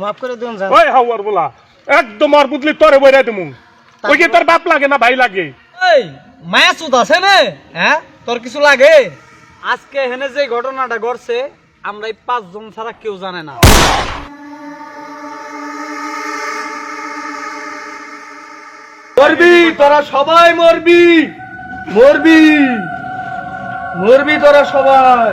মাফ করে দিন জান। ওই হাওয়ার বলা একদম আর বুঝলি তোরে বইরা দিমু। ওই যে তোর বাপ লাগে না ভাই লাগে? এই মায়া সুদ আছে না? হ্যাঁ? তোর কিছু লাগে? আজকে হেনে যে ঘটনাটা ঘটছে আমরা এই পাঁচজন ছাড়া কেউ জানে না। মরবি তোরা সবাই মরবি। মরবি। মরবি তোরা সবাই।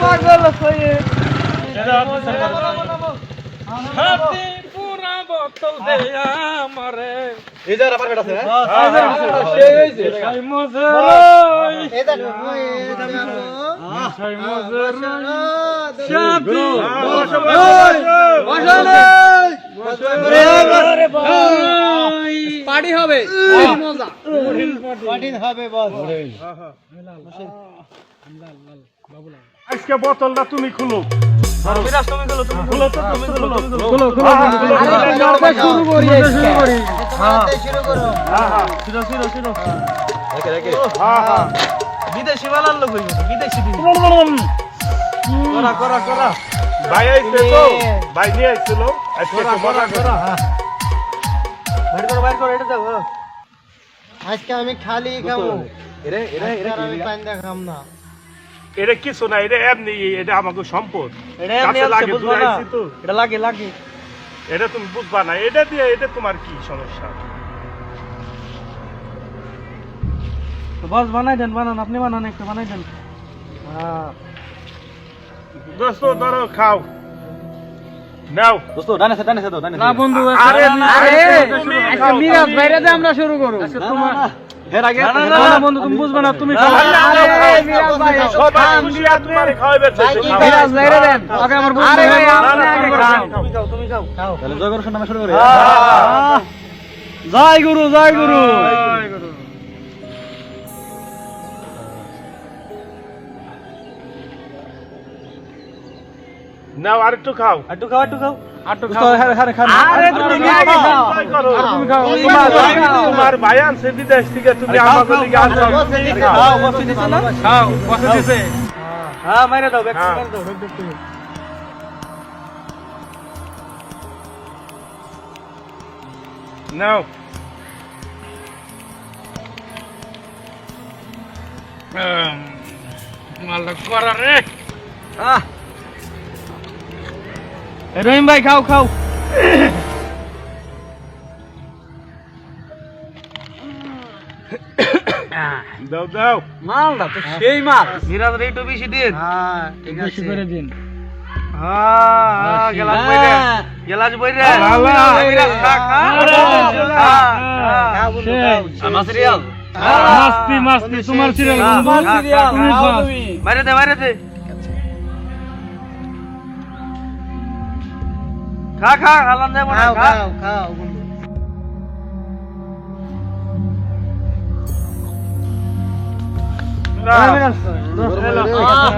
পাগল হয়ে দেখ, এই দেখ। পার্টি হবে হবে বস আজকে বোতলটা তুমি খুলো। তুমি খুলো তো তুমি খুলো গুলো গুলো খুলো, খুলো, খুলো, খুলো। শুরু করি শুরু করি। শুরু করো হ্যাঁ, হ্যাঁ, হ্যাঁ, হ্যাঁ। বিদেশি বানার লোক হইব বিদেশি করা, করা, করা। ভাই আইছে তো। ভাই নিয়ে আইছিল আজকে করা বাইর করো বাইর করো এটা যাও আজকে আমি খালি খাব আজকে আর আমি পান্ডা খাম না। এটা কিছু না এটা এমনি এটা আমাকে সম্পদ। এটা এমনি লাগে, বুঝবা দূরে না? আইছি তো। এটা লাগে লাগে। এটা তুমি বুঝবা না। এটা দিয়ে এটা তোমার কি সমস্যা? বস বানাই দেন বানান। আপনি বানান একটু বানাই দেন। দোস্ত ধরো খাও। নাও। দোস্ত ডানে সে ডানে সে দাও ডানে না বন্ধু আরে আরে তুমি মিরাজ বাইরে আমরা শুরু করব। তোমার এর আগে না বন্ধু তুমি বুঝবে তুমি জয় গুরু জয় গুরু। নাও আর একটু খাও। একটু খাও একটু খাও। তোমার খাও তোমার বিদেশ থেকে তুমি আমাকে দিকে বসে দিছে, হ্যাঁ মাইরে দাও ব্যাক হ্যাঁ। দাও। নাও মালটা করা রে আহ রহিম ভাই খাও খাও। দাও দাও। মালটা তো সেই মাল। মিরাজ রে একটু বেশি দিন। হ্যাঁ ঠিক আছে বেশি করে দিন। হ্যাঁ গেলাস বইরে। গেলাস বইরে। মিরাজ খা খা। আমার সিরিয়াল মাস্তি মাস্তি তোমার সিরিয়াল তোমার সিরিয়াল মারে দে মারে দে। খা খা হালান দেব না খাও খা। খাও খাও বন্ধু।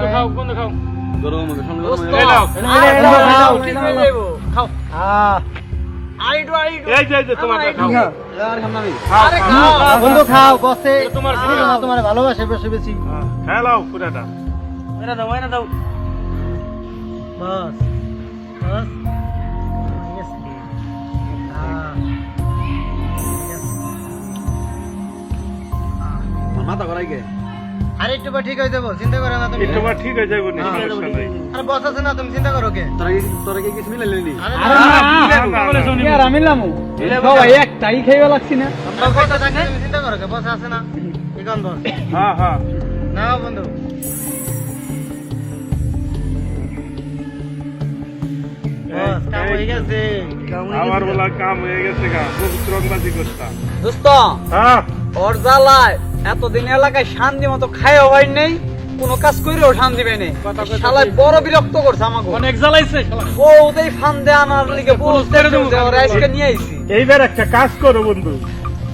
খাও। কোন খাও গরম। খাও। আইডু আইডু এই যে এই যে তোমার খাও। বন্ধু বসে। তোমার বন্ধু ভালোবাসে বেশি বেশি হ্যালো পুরাটা। দাও দাও। বস বস। মাথা করাই গে আর একটু ঠিক হয়ে যাব চিন্তা করো না তুমি একটু ঠিক হয়ে যাবে নি হ্যাঁ। সমস্যা নাই আর বস আছে না তুমি চিন্তা করো কে তোরা কি তোরা কি কিছু মিলে নিলি আরে না, না, না, না। আর আমি লামু ভাই একটাই খাইবা লাগছি না কথা থাকে তুমি চিন্তা করো কে বস আছে না এখন বস হ্যাঁ হ্যাঁ নাও বন্ধু হয়ে আমার বলা কাম হয়ে গেছে গা বহুত রংবাজি করতা দোস্ত হ্যাঁ ওর জ্বালায় এতদিন এলাকায় শান্তি মতো খাই হওয়াই নেই কোনো কাজ করেও শান্তি পাই নেই। শালায় বড় বিরক্ত করছে আমাকে। অনেক জ্বালাইছে। ও ওদের ফান্দে আনার লিগে ওরা আজকে নিয়ে আইছি। এইবার একটা কাজ করো বন্ধু।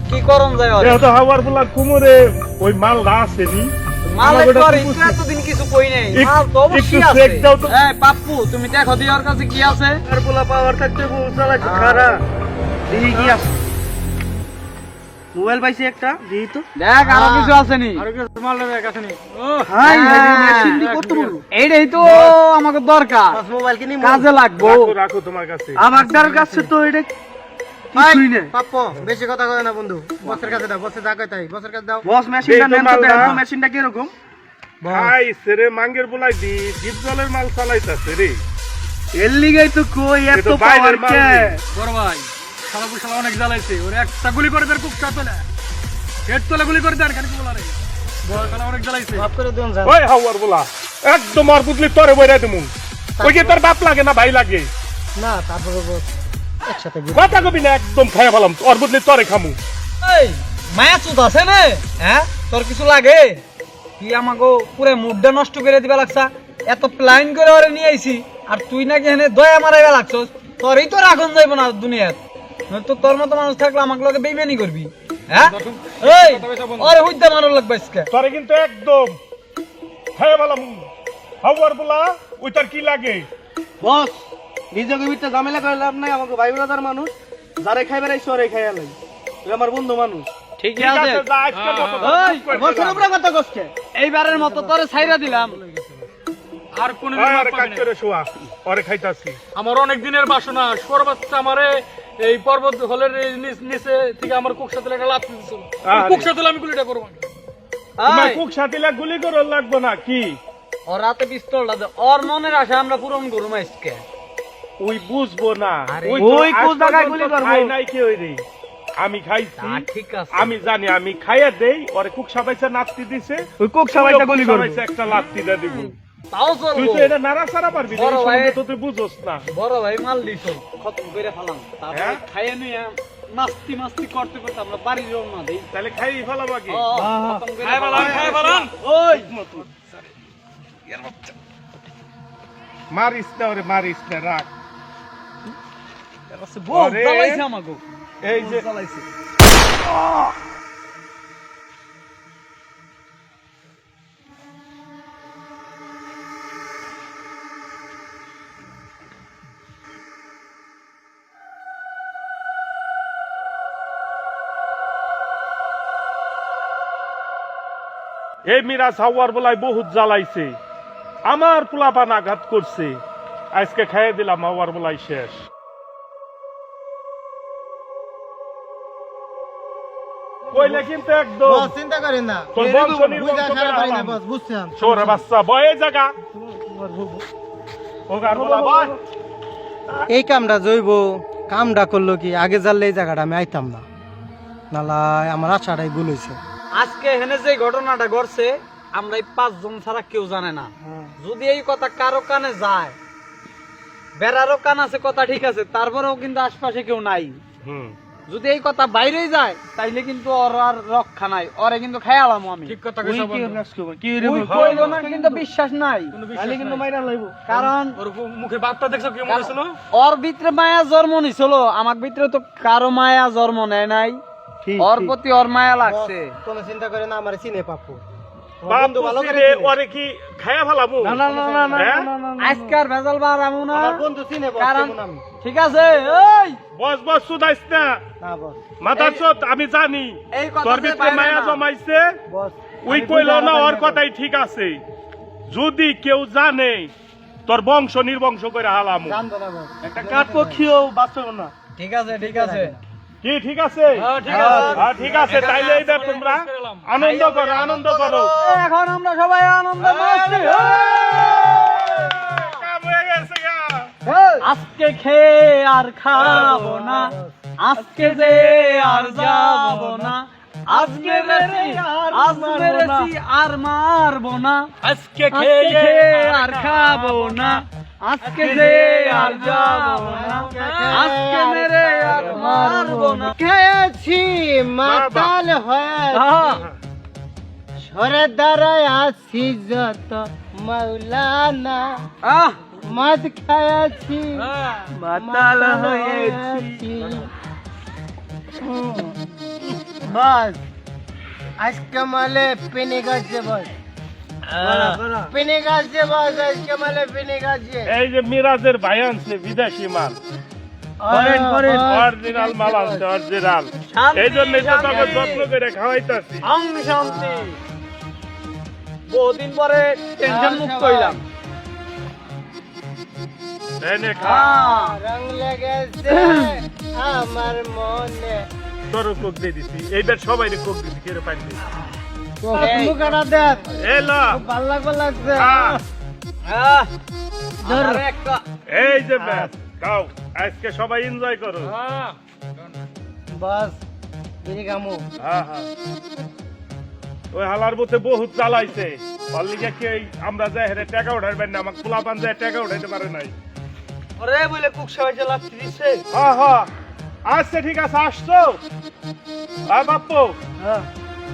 কি করম যায় ওরে যেহেতু হাওয়ার বলা কুমোরে ওই মাল আসেনি মাল আমাকে একবার একটু বুঝতে- এতদিন কিছু কই নাই। মাল তো অবশ্যই একটু আছে। check দাও তো। এই পাপ্পু তুমি দেখো দি ওর কাছে কি আছে। আর পোলা পাওয়ার থাকতে খারাপ কি আছে। মোবাইল পাইছি একটা দিই তো। দেখ আরও কিছু আছে নি। হাই এইটাই তো আমাকে দরকার। মোবাইল কিনি কাজে লাগবো। রাখো রাখো তোমার কাছে। আমার কাছে তো এটা কিছুই না পাপ্পো বেশি কথা কয় না বন্ধু। বসের কাছে দাও বসে যা কয় তাই। বসের কাছে দাও। বস মেশিনটা নেন তো দেখো, মেশিনটা কি রকম ভাই সেরে মাঙ্গের বলাই দি ডিপ জলের মাল চালাইতাছে রে। এর লিগাই তো কই এত পাওয়ার কে? বড় ভাই। শালা অনেক জ্বালাইছে। ওরে একটা গুলি করে তার কুকটা তোলে হেড তোলে গুলি করে দেন কেন কি বলা রে বড় অনেক জ্বালাইছে। মাফ করে দিন জান। ওই হাওয়ার বলা একদম আর বুঝলি তোরে বইরা দিমু। ওই যে তোর বাপ লাগে না ভাই লাগে। না তারপরে একসাথে কথা কবি না একদম খাইয়া ফেলাম ওর বুঝলি তোরে খামু। এই মায়া চুত আছে না? হ্যাঁ? তোর কিছু লাগে? তুই আমাকে পুরো মুডটা নষ্ট করে দিবা লাগছা? এত প্ল্যান করে ওরে নিয়ে আইছি আর তুই নাকি এখানে দয়া মারাইবা লাগছস? তোরই তো রাখুন যাইব না দুনিয়াত। তোর মতো মানুষ থাকলে আমাকে লগে বেইমানি করবি? হ্যাঁ? এই ওরে হইতে মারো লাগবে আজকে। তোরে কিন্তু একদম। ফেলাম হাওয়ার বলা ওই তোর কি লাগে? বস নিজেকে ভিতরে ঝামেলা করে লাভ নাই আমাকে ভাই ব্রাদার মানুষ। যারে খাইবার আইছো ওরে খাইয়া লাই। তুই আমার বন্ধু মানুষ। ঠিক আছে যা মতো ওই, করে বসের দিলাম। উপরে কথা কষ্টে এইবারের মতো তোরে ছাইরা দিলাম। আর কোন কাজ করে শোয়া। ওরে খাইতাছি। আমার অনেক দিনের বাসনা সর্বোচ্চ আমারে এই পর্বত হলের নিচে থেকে আমার কুকসা তেলে একটা লাভ আরে। কুকসা তেলে আমি গুলিটা করব। তোমার এই, কুক সাথিলা গুলি করে লাগবো না কি? পিস্তলটা দে। ওর মনের আশা আমরা পূরণ করব আজকে। ওই বুঝব না। ওই কোন জায়গায় গুলি করব? নাই কি ওই রে? আমি খাইছি। ঠিক আছে। আমি জানি আমি খাইয়া দেই। ওরে কুক সাবাইছে নাতি দিছে। ওই কোক সবাইটা গুলি করবে। একটা লাত্তি দে দিব। তাও তুই তো এটা নাড়া সারা পারবি বড় ভাই। তো তুই বুঝোস না। বড় ভাই মাল দিছ। খতম করে ফেলাম। তারপরে হ্যাঁ? খাইয়ে নিয়ে মাস্তি মাস্তি করতে করতে আমরা বাড়ি রওনা দেই। তাহলে খাই ফেলাম ও, খতম করে খাই ফেলাম। খাই ফেলান। ওই। মারিস না ওরে মারিস না রাখ। এই যে জ্বালাইছে। এই মিরাজ হাওয়ার বলাই বহুত জ্বালাইছে। আমার পোলাপান আঘাত করছে। আজকে খাইয়ে দিলাম হাওয়ার বলাই শেষ। কইলে কিন্তু একদম চিন্তা করেন না। তোর বংশ নির্বংশ করে না বস বুঝছেন? সরে বাচ্চা বয়ে জায়গা ওগার বলা বয়। এই কামটা জৈব কামটা করল কি? আগে জানলে এই জায়গাটা আমি আইতাম না। নালাই আমার আশাটাই ভুল হয়েছে আজকে এখানে যে ঘটনাটা ঘটছে আমরা এই পাঁচজন ছাড়া কেউ জানে না। যদি এই কথা কারও কানে যায় বেড়ারও কান আছে কথা ঠিক আছে তারপরেও কিন্তু আশপাশে কেউ নাই। যদি এই কথা বাইরেই যায় তাইলে কিন্তু ওর আর রক্ষা নাই। ওরে কিন্তু খেয়ালাম আমি ঠিক কথা কইছা কইলো না কিন্তু বিশ্বাস নাই। তাহলে কিন্তু মাইরা লাইব। কারণ ওর মুখে বাপটা দেখছ কি মনে হইছিল ওর ভিতরে মায়া জন্ম নিছিল আমার ভিতরে তো কারও মায়া জন্ম নেয় নাই। ওর প্রতি ওর মায়া লাগছে। কোনো চিন্তা করে না আমার চিনে পাপু। আজকার ভেজাল বার আমু না। বন্ধু চিনে কারণ আমি। ঠিক আছে এই! বস বস সুদাইস না। না মাথার চোত আমি জানি। তোর ভিতরে মায়া জমাইছে। বস ওই কইল না ওর কথাই ঠিক আছে। যদি কেউ জানে তোর বংশ নির্বংশ করে হালামু। জানতো একটা কাঠ পক্ষীও বাঁচব না। ঠিক আছে। ঠিক আছে। কি ঠিক আছে। হ্যাঁ, ঠিক আছে। হ্যাঁ, তাইলে এইবার তোমরা আনন্দ করো আনন্দ করো। এখন আমরা সবাই আনন্দ হয়ে। আজকে খেয়ে আর খাব না আজকে যে আর যাব না আজকে আজ মেরেছি আর মারবো না। আজকে খেয়ে আর খাব না। আজকে যে আর যাব না আজকে মেরে আর মারবো না। খেয়েছি মাতাল হয়ে। সরে দাঁড়ায় আছি যত মৌলানা। আহ। মদ মাতাল হয়েছি। বস। আজকে মালে পিনে গাছে বস। পিনে গাছে বস আজকে মালে পিনে গাছে এই যে মিরাজের ভাই আনছে বিদেশি মাল। অরিজিনাল মাল আছে অরিজিনাল এই জন্য তোকে যত্ন করে খাওয়াইতাছি। আম শান্তি। বহুদিন পরে টেনশন মুক্ত হইলাম। রং লেগেছে আমার মনে। তোর কোক দিয়ে দিছি। এইবার সবাই কোক দিছি পানি দিছি মুখাটা দেখ ভালো লাগবে লাগছে। খা। আহ, আমার একটা এই যে ব্যাস খাও। আজকে সবাই এনজয় করো। বাস বিড়ি খামু হ্যাঁ হ্যাঁ ওই হালার মধ্যে বহুত চালাইছে কি আমরা যাই হেরে টাকা উঠাইবেন না আমাকে পোলা পান যায় টাকা উঠাইতে পারে নাই। ওরে বলে কুক সবাই হ্যাঁ হ্যাঁ আচ্ছা ঠিক আছে আসছো। আর বাপ্পু।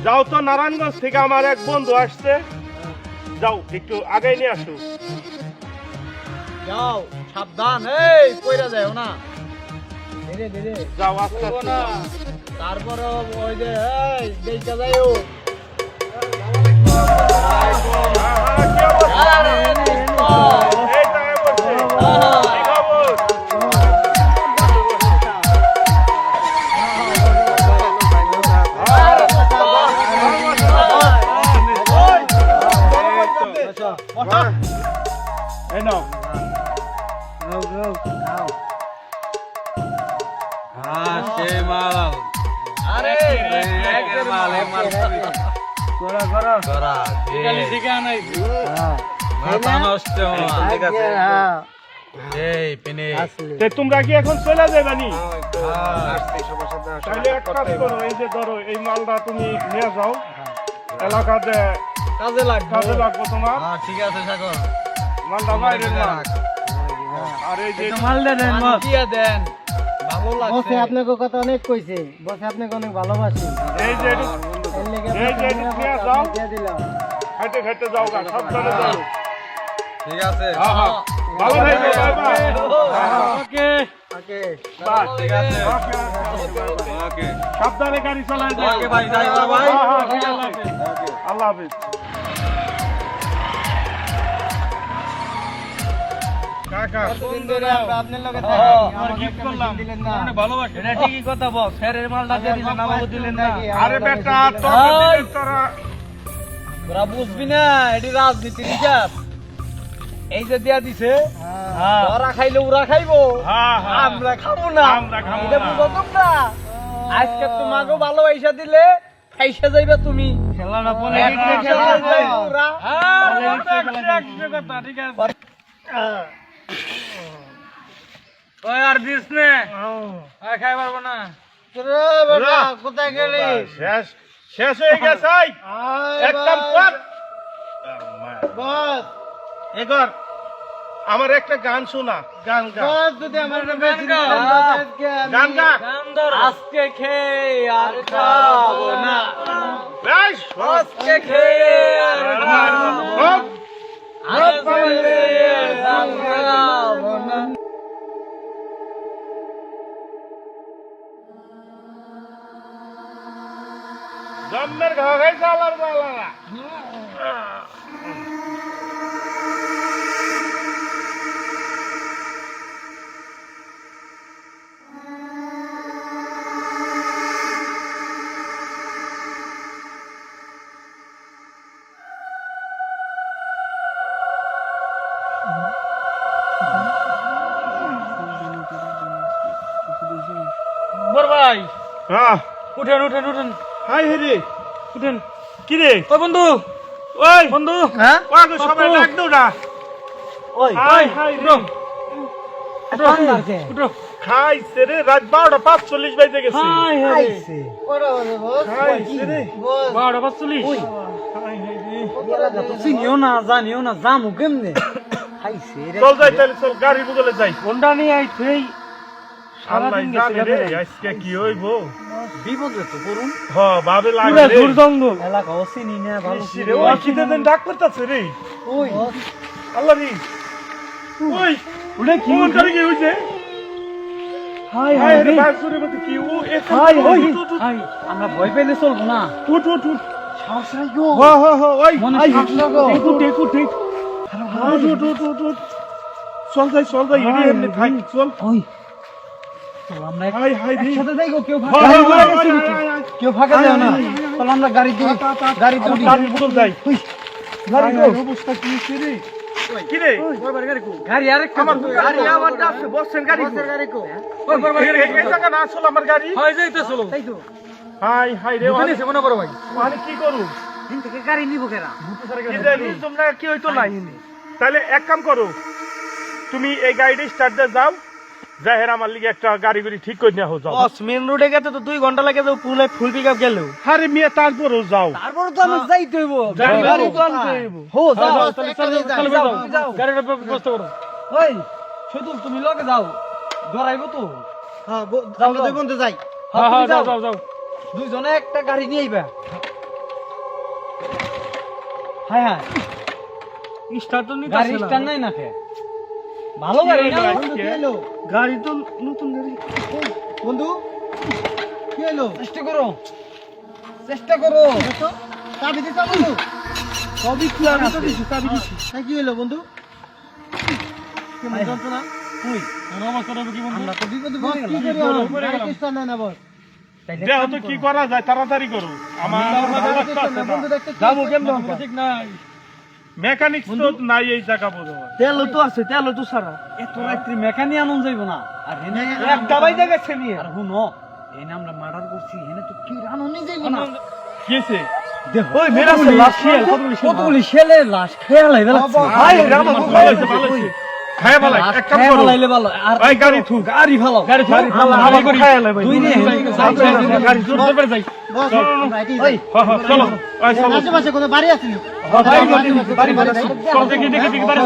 যাও তো নারায়ণগঞ্জ থেকে আমার এক বন্ধু আসছে। যাও একটু আগে নিয়ে আসো। যাও সাবধান এই কইরা যাও না। ধীরে ধীরে। যাও আস্তে আস্তে। তারপরে ওই যে এই দেখা যাইও। একের মাল এ মাল করো করো। থেকে আনাইছি। তে তোমরা কি এখন চলে যাবে নি? তাহলে এক কাজ করো এই যে ধরো এই মালটা তুমি নিয়ে যাও। এলাকাতে কাজে লাগবে। কাজে লাগবে তোমার। ঠিক আছে সাগর। মালটা বাইরে না আর এই যে মালটা দেন দিয়া দেন। বসে আপনাকে কথা অনেক কইছে বসে আপনাকে অনেক ভালোবাসি। এই যে এই যে বসে যাও। দিয়ে দিলাম। খাইতে খাইতে যাও গা সাবধানে যাও। ঠিক আছে। হ্যাঁ হ্যাঁ। ভালো থাকবে বাই বাই। হ্যাঁ, হ্যাঁ। ওকে। ওকে। বাই। ঠিক আছে। ওকে, ওকে। সাবধানে গাড়ি চালায় যাও। ওকে ভাই, যাই ভাই। হ্যাঁ, হ্যাঁ, ঠিক আছে। আল্লাহ হাফিজ। বুঝবি না এটি রাজনীতি হিসাব এই যে দিয়া দিছে হ্যাঁ। ওরা খাইলে ওরা খাইবো। হ্যাঁ, হ্যাঁ। আমরা খাব না। আমরা খাব এটা বুঝো তোমরা? আজকে তোমাকে ভালোবাসা দিলে খাইসা যাইবে তুমি। খেলাটা যাইবে ওরা। ঠিক আছে ওই আর দিস নে। আর খাই পারব না। বেটা কোথায় গেলি? শেষ শেষ হয়ে গেছে এগর আমার একটা গান শোনা। গান গান যদি আমার গান আজকে গান খেয়ে আর খাব না। এই, আজকে খেয়ে আর খাব না। শোন। আজকে আর খাব না। জন্মের ঘা খাই চালার বড় ভাই হ্যাঁ। উঠেন উঠেন উঠেন। হাই হেরে উঠেন। কি রে? ওই বন্ধু। ওই। বন্ধু। হ্যাঁ? ওয়াগো সবাই ডাক দাও না। ওই। হাই হাই রে। উঠো। খাইছে রে রাত বারোটা পাঁচচল্লিশ বাজে গেছে। হাই হাই আইছে ওরে ওরে বস খাইছে রে। বস। বারোটা পাঁচচল্লিশ চিনিও না জানিও না জামু কেমনে? খাইছে রে। চল যাই তাহলে চল গাড়ির বদলে যাই। ফোনটা নিয়ে আল্লাহ সারাদিন জানে গেছে রে আজকে কি হইব? বিপদে তো করুন হ বাবে পুরা লাগে রে। দূর জঙ্গল। এলাকা ও চিনি না ভালো ইসি রে, ওই খিদে দেন ডাক করতেছে রে। ওই। আল্লাহ রে। ওই। ওটা কি কোন করে কি হইছে? হাই হাই হাই রে বাসুরের মধ্যে কি? ও হাই হাই উঠ, উঠ, উঠ, হাই আমরা ভয় পেলে চলবো না। উঠ উঠ উঠ। সাহস নাই গো। হ হ হ ওই। মনে হাই, সাহস লাগো। দেখু দেখু উঠ উঠ উঠ। উঠ উঠ চল যাই চল যাই এমনি থাক। চল। ওই। কেউ ফাঁকা না। তাহলে আমরা গাড়ি দিয়ে গাড়ি আমার গাড়ির বোতল যাই। গাড়ি হাই, হাই, অবস্থা কি রে? কি গাড়ি আরেকটা আমার গাড়ি আবার যাচ্ছে বসের গাড়ি কো? ওই বড় ভাই, এই- এই- এই জায়গা না আসলে আমার গাড়ি। হয় যাইতে চলো তাই তো। হাই হাই রে ওখানে এসে মনে করো ভাই। মানে কি করু দিন থেকে গাড়ি নিব কেনা তোমরা কি হইতো নাই। তাহলে এক কাম করো তুমি এই গাড়িটা স্টার্ট দিয়ে যাও। জাহের আমার লিগে একটা গাড়ি গুড়ি ঠিক করে নেওয়া যাও। বস মেন রোডে গেতে তো দুই ঘণ্টা লাগে তো পুলে ফুল পিক আপ গেলেও আরে মিয়া তারপরেও যাও। তারপরে তো আমি যাইতে হইব। গাড়ি- গাড়ি তো আনতে হইব। হো যাও যাও, তাহলে চলো, চলো, যাও, যাও। যাও। গাড়ির ব্যবস্থা করো। ওই শুধু তুমি লগে যাও। ধরাইবো তো। হ্যাঁ আমরা দুই বন্ধু যাই। হ্যাঁ হ্যাঁ যাও যাও। যাও যাও। দুইজনে একটা গাড়ি নিয়ে আইবা। হ্যাঁ হ্যাঁ। স্টার্ট তো নিতে গাড়ি স্ট্যান্ড নাই না খে ভালো গাড়ি না বন্ধু কি এলো গাড়ি তো নতুন গাড়ি। বন্ধু কি এলো চেষ্টা করো। চেষ্টা করো। চাবি দিতে বন্ধু সবই খোলা আমি তো দিছি চাবি দিছি। হ্যাঁ কি এলো বন্ধু? কেমন যন্ত্রণা? তুই আমার করব কি বন্ধু? আমরা তো বিপদে বস পড়ে কি করি আমরা গাড়ি স্টার্ট নাই না বস। তাইলে তো কি করা। যায়? তাড়াতাড়ি করো। আমার কি যাব কেমন? ঠিক নাই। মেকানিক তো নাই এই জায়গা বোধ তেল তো আছে তেল তো সারা এত রাত্রি মেকানি আনন্দ যাইব না। আর হেনে এক দাবাই জায়গা নিয়ে। আর হুন এনে আমরা মার্ডার করছি হেনে তো কি রানুনি যাইব না? কিছে ওই মেরা লাশ কতগুলি ছেলে লাশ খেয়াল হইবে লাগছে ভাই রামা ভালো হয়েছে ভালো হয়েছে। খায় ভালো এক কাম করো হইলে ভালো আর ওই গাড়ি থুক গাড়ি ভালো গাড়ি গাড়ি ভালো ভালো করি দুই নে গাড়ি জোর জোর করে যাই বস আমরা এটাই যাই হ্যাঁ হ্যাঁ চলো ওই চলো আশেপাশে কোনো বাড়ি আছে নি বাড়ি বাড়ি চল দেখি দেখি দেখি বাড়ি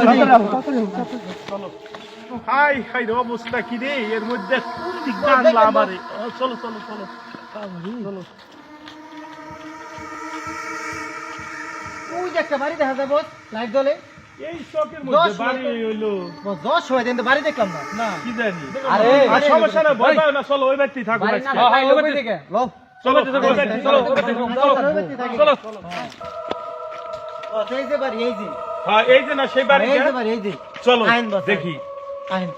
হাই হাই রে অবস্থা কি রে এর মধ্যে কোন দিক দিয়ে আনলা আমারে চলো চলো চলো চলো ওই যে একটা বাড়ি দেখা যায় বস লাইট জ্বলে এই চকের মধ্যে বাড়ি হইল। দশ সময় কিন্তু বাড়ি দেখলাম না। না। কি জানি আরে সমস্যা না ভয় না চলো ওই ব্যক্তি থাকো বাড়ি না আজকে। ভাই লোক দিকে লো। চলো চলো চলো চলো চলো। এই যে বাড়ি এই যে। হ্যাঁ এই যে না সেই বাড়ি এই যে। বাড়ি এই যে। চলো দেখি। আইন।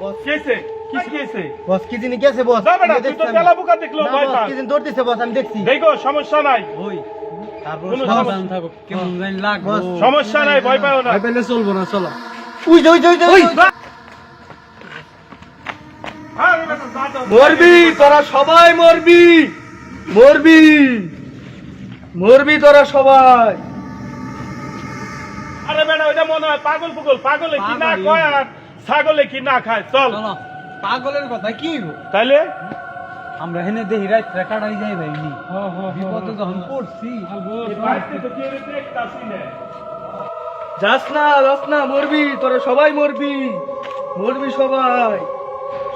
বস কেছে কি কেছে বস কি দিন গেছে বস? না বেটা তুই তো তেলা বুকা দেখল না, বস, পাস। কি দিন দৌড় দিছে বস আমি দেখছি। দেখো সমস্যা নাই। ওই সমস্যা নাই ভয় পাও না। পেলে চলবো না চলো। উই। মরবি তোরা সবাই মরবি। মরবি। মরবি তোরা সবাই। আরে বেটা ওইটা মনে হয় পাগল পুগল পাগলে কি না। কয় আর ছাগলে কি না খায়? চল। চলো। পাগলের কথা কি তাইলে? আমরা হেনে দেহি রাত কাটাই যাই ভাই নি। বিপদে যখন পড়ছি যাস না যাস না মরবি তোরা সবাই মরবি। মরবি সবাই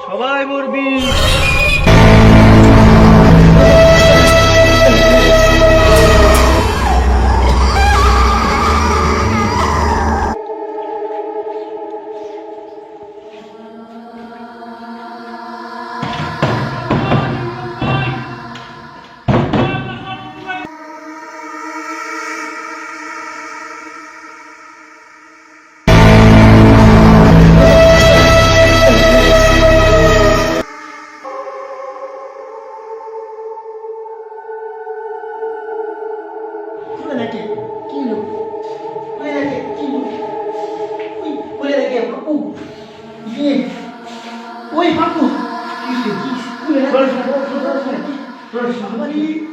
সবাই মরবি। ওই বাপু ওরে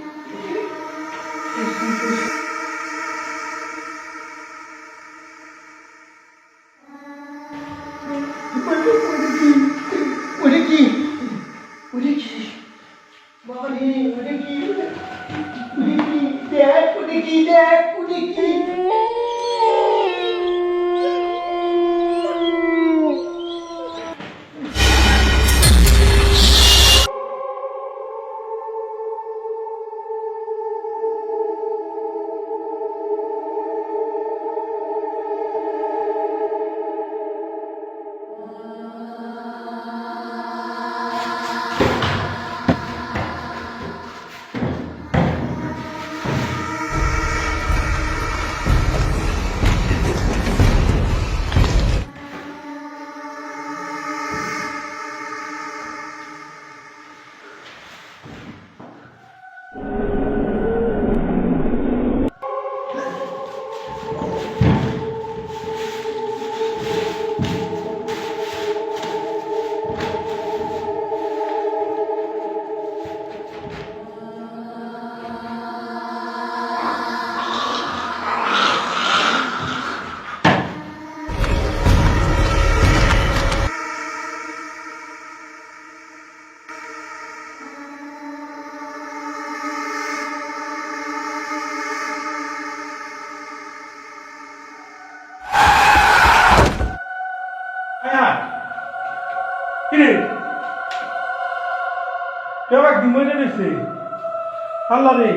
আল্লাহ রে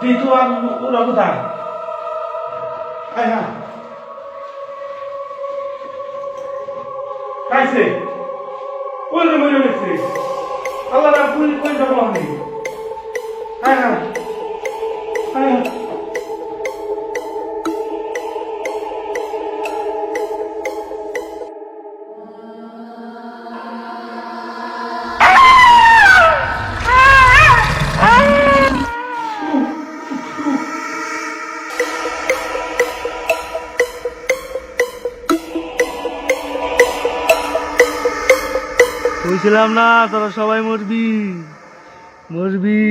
যেহেতু আর ওরা আয় হ্যাঁ খাইছে ওই রে মরে রয়েছে আল্লাহ রে কই কই যাব আমি হ্যাঁ হ্যাঁ বলছিলাম না তোরা সবাই মরবি। মরবি।